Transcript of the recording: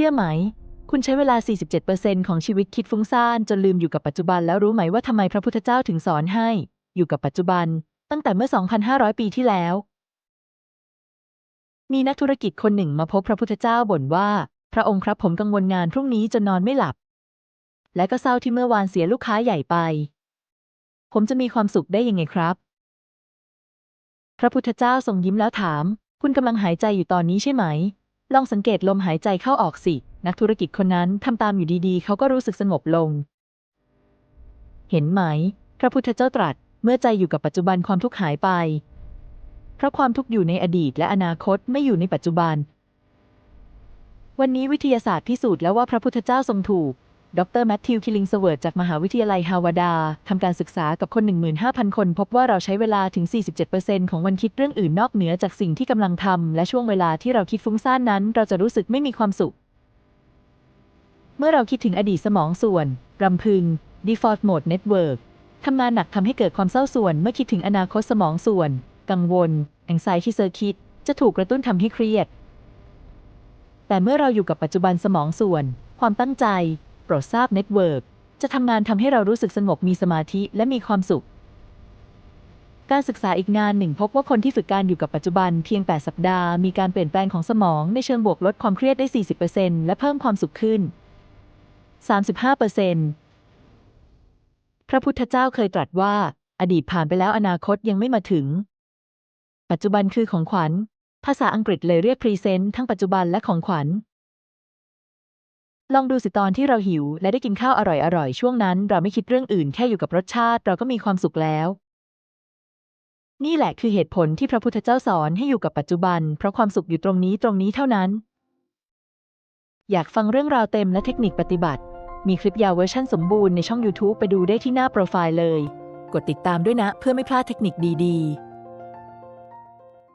ชื่อไหม คุณใช้เวลา 47%ของชีวิตคิดฟุ้งซ่านจนลืมอยู่กับปัจจุบันแล้วรู้ไหมว่าทำไมพระพุทธเจ้าถึงสอนให้ อยู่กับปัจจุบัน ตั้งแต่เมื่อ 2,500 ปีที่แล้ว มีนักธุรกิจคนหนึ่งมาพบพระพุทธเจ้าบ่นว่า พระองค์ครับผมกังวลงานพรุ่งนี้จนนอนไม่หลับ และก็เศร้าที่เมื่อวานเสียลูกค้าใหญ่ไป ผมจะมีความสุขได้ยังไงครับ พระพุทธเจ้าทรงยิ้มแล้วถาม คุณกำลังหายใจอยู่ตอนนี้ใช่ไหม ลองสังเกตลมหายใจเข้าออกสิ นักธุรกิจคนนั้นทำตามอยู่ดีๆ เขาก็รู้สึกสงบลง เห็นไหม พระพุทธเจ้าตรัส เมื่อใจอยู่กับปัจจุบันความทุกข์หายไป เพราะความทุกข์อยู่ในอดีตและอนาคตไม่อยู่ในปัจจุบัน วันนี้วิทยาศาสตร์พิสูจน์แล้วว่าพระพุทธเจ้าทรงถูก ดรแมทธิวคิลิงสเวิร์ดจากมหาวิทยาลัยฮาวาดา ทำการศึกษากับคน 15,000 คน พบว่าเราใช้เวลาถึง 47%ของวันคิดเรื่องอื่นนอกเหนือจากสิ่งที่กำลังทำ และช่วงเวลาที่เราคิดฟุ้งซ่านนั้น เราจะรู้สึกไม่มีความสุข เมื่อเราคิดถึงอดีตสมองส่วน รำพึง default mode network ทำงานหนักทำให้เกิดความเศร้าส่วน เมื่อคิดถึงอนาคตสมองส่วน กังวล anxiety circuit จะถูกกระตุ้นทำให้เครียด แต่เมื่อเราอยู่กับปัจจุบันสมองส่วน ความตั้งใจ ปรดทราบเน็ตเวิร์กจะทำงานทำให้เรารู้สึกสงบมีสมาธิและมีความสุข การศึกษาอีกงานหนึ่งพบว่าคนที่ฝึกการอยู่กับปัจจุบันเพียง 8 สัปดาห์ มีการเปลี่ยนแปลงของสมองในเชิงบวกลดความเครียดได้ 40%และเพิ่มความสุขขึ้น 35%พระพุทธเจ้าเคยตรัสว่า อดีตผ่านไปแล้วอนาคตยังไม่มาถึง ปัจจุบันคือของขวัญ ภาษาอังกฤษเลยเรียกพรีเซนต์ทั้งปัจจุบันและของขวัญ ลองดูสิตอนที่เราหิว และได้กินข้าวอร่อยๆ ช่วงนั้น เราไม่คิดเรื่องอื่นแค่อยู่กับรสชาติ เราก็มีความสุขแล้ว นี่แหละคือเหตุผลที่พระพุทธเจ้าสอนให้อยู่กับปัจจุบัน เพราะความสุขอยู่ตรงนี้ตรงนี้เท่านั้น อยากฟังเรื่องราวเต็มและเทคนิคปฏิบัติ มีคลิปยาวเวอร์ชันสมบูรณ์ในช่อง YouTube ไปดูได้ที่หน้าโปรไฟล์เลย กดติดตามด้วยนะ เพื่อไม่พลาดเทคนิคดีๆ